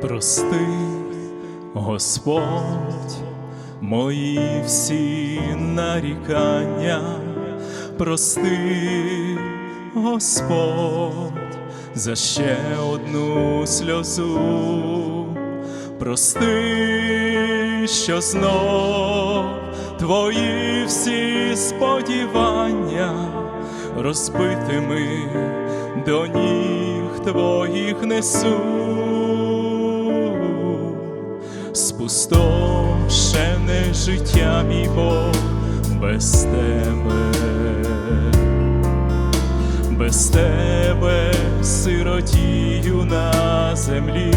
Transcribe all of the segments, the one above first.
прости, Господь, мої всі нарікання, прости, Господь, за ще одну сльозу, прости, що знов твої всі сподівання розбитими до ніг твоїх несу, спустошене життя, мій Бог, без тебе, без тебе сиротію на землі.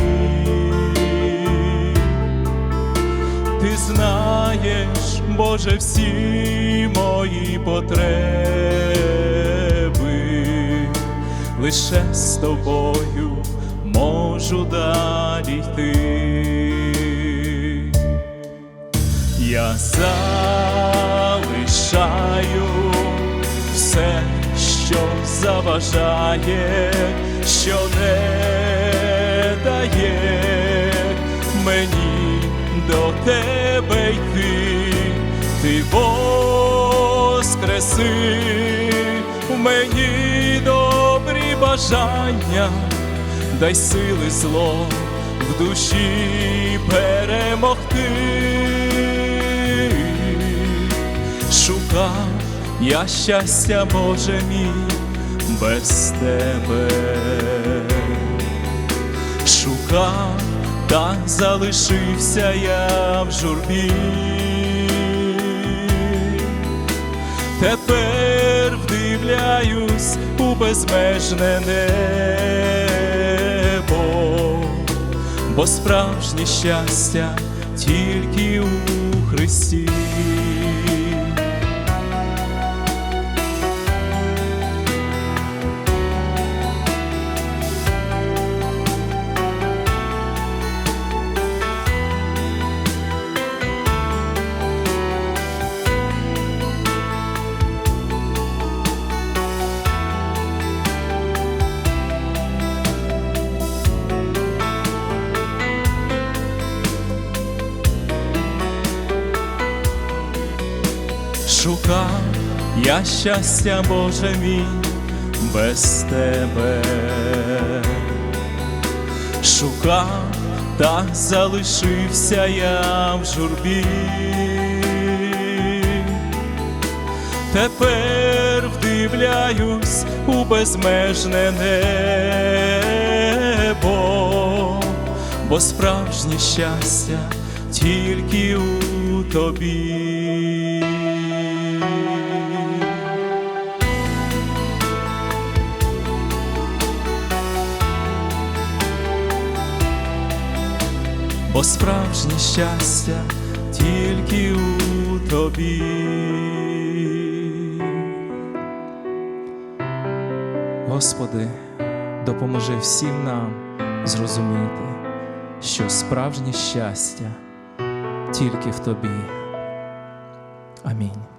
Ти знаєш, Боже, всі мої потреби, лише з тобою можу далі йти. Я залишаю все, що заважає, що не дає мені до тебе йти, ти воскреси в мені добрі бажання, дай сили зло в душі перемогти. Шукав я щастя, Боже мій, без тебе шукав, та залишився я в журбі. Тепер вдивляюсь у безмежне небо, бо справжнє щастя тільки у Христі. Шукав я щастя, Боже мій, без тебе, шукав та залишився я в журбі. Тепер вдивляюсь у безмежне небо, бо справжнє щастя тільки у тобі. Бо справжнє щастя тільки у тобі. Господи, допоможи всім нам зрозуміти, що справжнє щастя тільки в Тобі. Амінь.